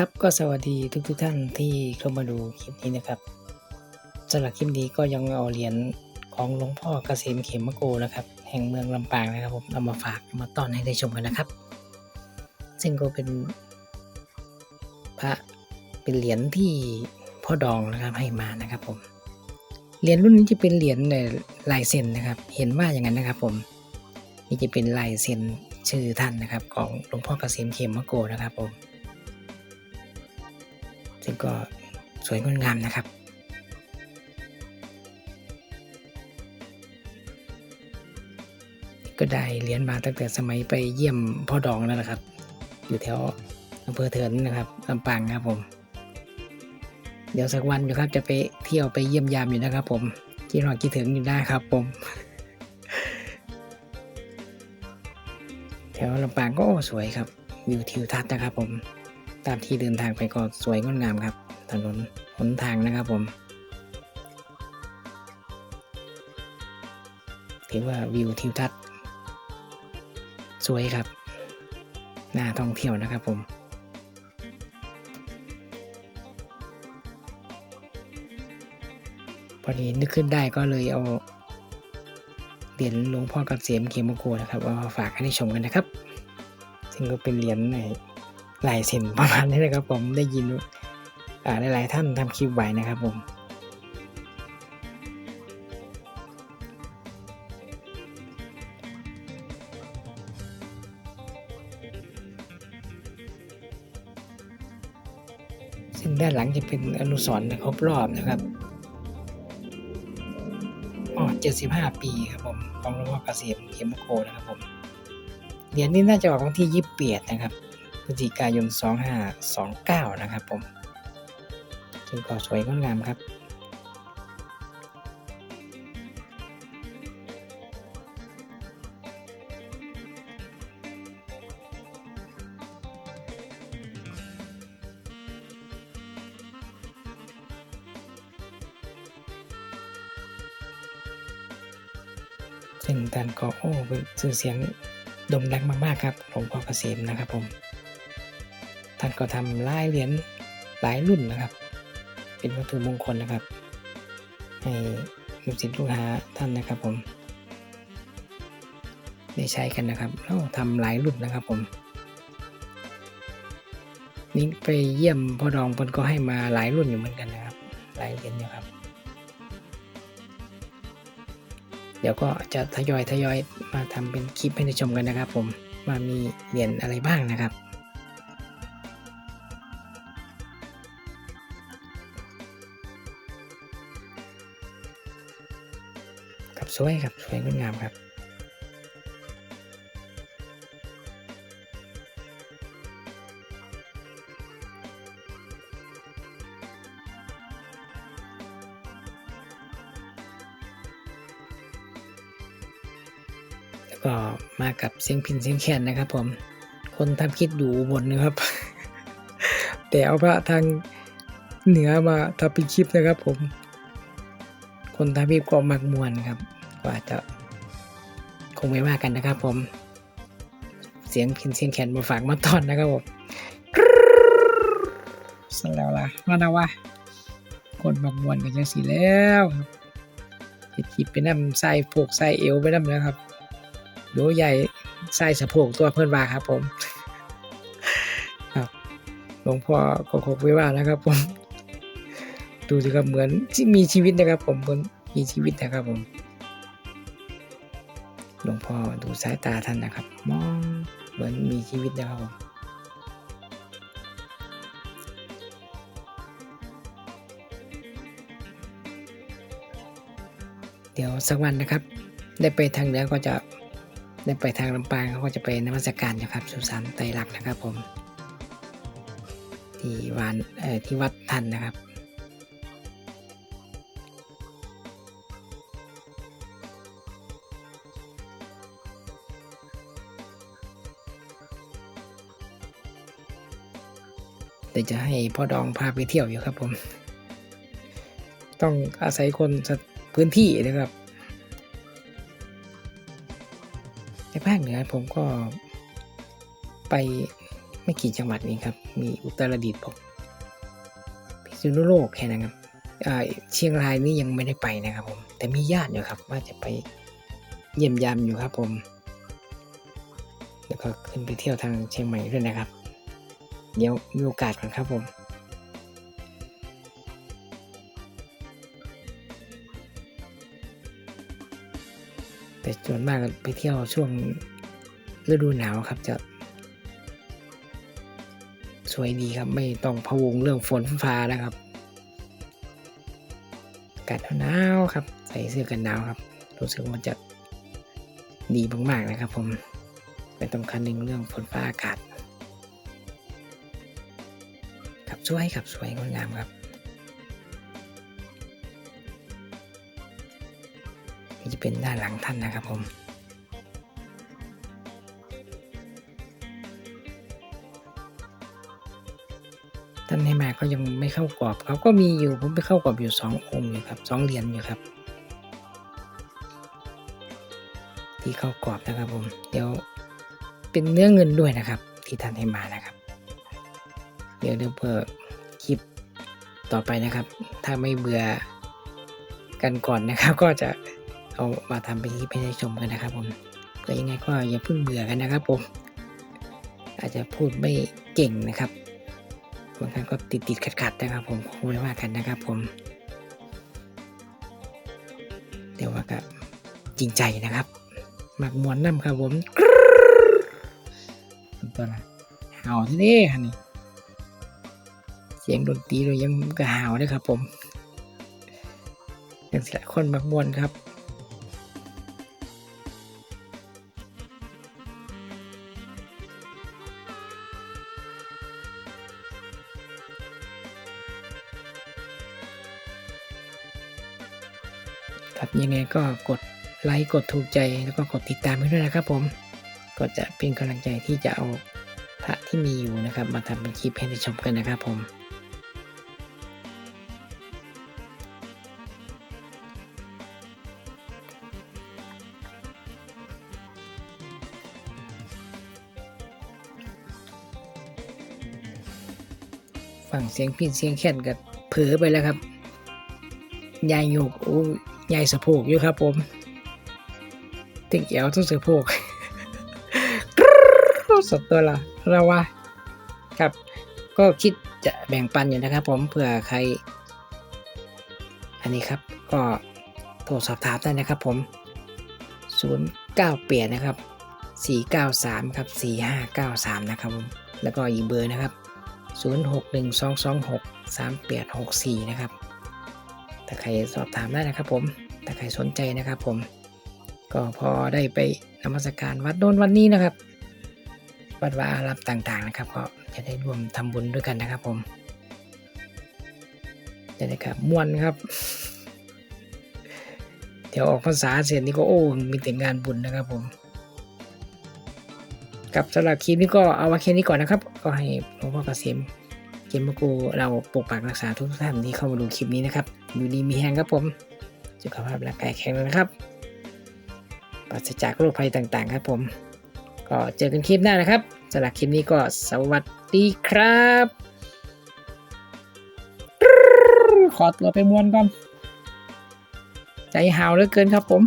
ครับก็สวัสดีทุกทท่านที่เข้ามาดูคลิปนี้นะครับสำหรับคลิปนี้ก็ยังเอาเหรียญของหลวงพ่อเกษมเขมโกนะครับ แห่งเมืองลำปางนะครับผมเอามาฝากมาต้อนให้ได้ชมกันนะครับ ซึ่งก็เป็นพระเป็นเหรียญที่พ่อดองนะครับให้มานะครับผมเหรียญรุ่นนี้จะเป็นเหรียญในลายเซ็นนะครับ เห็นว่าอย่างนั้นนะครับ ผมนี่จะเป็นลายเซ็นชื่อท่านนะครับ ของหลวงพ่อเกษมเขมโกนะครับผม ซึ่งก็สวยงดงามนะครับ ก็ได้เหรียญมาตั้งแต่สมัยไปเยี่ยมพ่อดองแล้วนะครับ อยู่แถวอำเภอเถินนะครับลำปางครับผม เดี๋ยวสักวันอยู่ครับจะไปเที่ยวไปเยี่ยมยามอยู่นะครับ ผมที่รอคิดถึงอยู่ได้ครับ ผมแถวลำปางก็สวยครับวิวทิวทัศน์นะครับผม ตามที่เดินทางไปก็สวยงดงามครับ ถนนหนทางนะครับผม ถือว่าวิวทิวทัศน์สวยครับ น่าท่องเที่ยวนะครับผมพอดีนึกขึ้นได้ก็เลยเอาเหรียญหลวงพ่อกับเสียมเขมโกนะครับเอามาฝากให้ได้ชมกันนะครับ ซึ่งก็เป็นเหรียญใน ลายเซ็นประมาณนี้นะครับ ผมได้ยินหลายๆท่านทำคลิปไว้นะครับผมซึ่งด้านหลังจะเป็นอนุสรณ์ครบรอบนะครับอ๋อ75 ปีครับผมของหลวงพ่อเกษมเขมโกนะครับผม เหรียญนี้น่าจะออกวันที่ยี่สิบเปียดนะครับ พฤศจิกายน 2529 นะครับผมซึ่งก็สวยงดงามครับซึ่งท่านก็โอ้เป็นชื่อเสียงโด่งดังมากๆครับหลวงพ่อเกษมนะครับผม ท่านก็ทำลายเหรียญหลายรุ่นนะครับ เป็นวัตถุมงคลนะครับ ให้ลูกศิษย์ลูกหาท่านนะครับผม ได้ใช้กันนะครับแล้วทำหลายรุ่นนะครับผมนี่ไปเยี่ยมพ่อดองเพิ่นก็ให้มาหลายรุ่นอยู่เหมือนกันนะครับหลายเหรียญอยู่ครับ เดี๋ยวก็จะทยอยทยอยมาทำเป็นคลิปให้ได้ชมกันนะครับ ผมว่ามีเหรียญอะไรบ้างนะครับ ครับสวยครับสวยงดงามครับแล้วก็มากับเสียงพินเสียงแคนนะครับ ผม คนทำคลิปอยู่อุบนนะครับ แต่เอาพระทางเหนือมาทำเป็นคลิปนะครับผม คนทำคลิปก็มักมวนครับก็อาจะคงไม่ว่ากันนะครับ ผม เสียงพินเสียงแคนมาฝากมาตอนนะครับผมสแล้วล่ะมานะวะคนมักมวนกันจังสีแล้วครับเฮ็ดคลิปไปนำใส่พวกใส่เอวไปนำนะครับโดใหญ่ไส้สะโพกตัวเพื่อนว่าครับ ผมครับหลวงพ่อก็คงไม่ว่านะครับ ผม ดูสิครับเหมือนที่มีชีวิตนะครับ ผมเหมือนมีชีวิตนะครับผมหลวงพ่อดูสายตาท่านนะครับ มองเหมือนมีชีวิตนะครับผมเดี๋ยวสักวันนะครับ ได้ไปทางเหนือก็จะได้ไปทางลำปางเขาก็จะไปนมัสการนะครับ สุสานไตรลักษณ์นะครับผม ที่วานที่วัดท่านนะครับ เดี๋ยวจะให้พ่อดองพาไปเที่ยวอยู่ครับผม ต้องอาศัยคนพื้นที่นะครับ ในภาคเหนือผมก็ไปไม่กี่จังหวัดนี้ครับ มีอุตรดิตถ์ผมพิษณุโลกแค่นั้นครับอ่าเชียงรายนี่ยังไม่ได้ไปนะครับผม แต่มีญาติอยู่ครับ ว่าจะไปเยี่ยมยามอยู่ครับผม แล้วก็ขึ้นไปเที่ยวทางเชียงใหม่ด้วยนะครับ เดี๋ยวมีโอกาสก่อนครับผมแต่ส่วนมากไปเที่ยวช่วงฤดูหนาวครับจะ สวยดีครับไม่ต้องพะวงเรื่องฝนฟ้านะครับอากาศหนาวครับ ใส่เสื้อกันหนาวครับรู้สึกมันจะดีมากๆนะครับผมไม่ต้องคันหนึ่งเรื่องฝนฟ้าอากาศ สวยครับสวยงดงามครับ นี่จะเป็นด้านหลังท่านนะครับผมท่านให้มาก็ยังไม่เข้ากรอบเขาก็มีอยู่ผมไปเข้ากรอบอยู่สององค์อยู่ครับสองเหรียญอยู่ครับ ที่เข้ากรอบนะครับผมเดี๋ยวเป็นเนื้อเงินด้วยนะครับ ที่ท่านให้มานะครับ เดี๋ยวเดี๋ยวเพื่อคลิปต่อไปนะครับ ถ้าไม่เบื่อกันก่อนนะครับ ก็จะเอามาทำเป็นคลิปให้ได้ชมกันนะครับผมก็ยังไงก็อย่าเพิ่งเบื่อกันนะครับผม อาจจะพูดไม่เก่งนะครับบางครั้งก็ติดติดขัดขัดนะครับ ผมคงไม่ว่ากันนะครับ ผมแต่ว่าก็จริงใจนะครับหมักมวนน้ำครับผมตัวนะเห่าที่นี่คันนี้ เสียงดนตรีเรายังก็เห่าเลยครับผมอย่างสิละคนมักมวนครับครับยังไงก็กดไลค์กดถูกใจแล้วก็กดติดตามให้ด้วยนะครับผมก็จะเป็นกำลังใจที่จะเอาพระที่มีอยู่นะครับ มาทำเป็นคลิปให้ได้ชมกันนะครับผม ฟังเสียงพินเสียงแค่นกับเผลอไปแล้วครับยายโยกโอ้ยายสะโพกอยู่ครับผมติงเอวต้องสะโพกสดตัวละเราว่าครับ ก็คิดจะแบ่งปันอยู่นะครับ ผมเผื่อใคร อันนี้ครับก็โทรสอบถามได้นะครับผม 09เปลี่ยนนะครับ 493 ครับ 4593 นะครับผม แล้วก็อีกเบอร์นะครับ 0612263864 นะครับ ถ้าใครสอบถามได้นะครับผม ถ้าใครสนใจนะครับผม ก็พอได้ไปนมัสการวัดโน้นวัดนี้นะครับ วัดวาอารามต่างๆนะครับ ก็จะได้ร่วมทำบุญด้วยกันนะครับผมจะได้ครับม่วนครับ เดี๋ยวออกพรรษาเสร็จนี่ก็โอ้มีแต่งานบุญนะครับผม กับสำหรับคลิปนี้ก็เอาไว้แค่นี้ก่อนนะครับ ก็ให้หลวงพ่อเกษมเกมมกูเราปกปักรักษาทุกท่านที่เข้ามาดูคลิปนี้นะครับอยู่ดีมีแหงครับผมสุขภาพร่างกายแข็งแรงนะครับปราศจากโรคภัยต่างๆ ครับผม ก็เจอกันคลิปหน้านะครับสำหรับคลิปนี้ก็สวัสดีครับ ขอตัวไปมวนก่อน ใจหาวเหลือเกินครับผม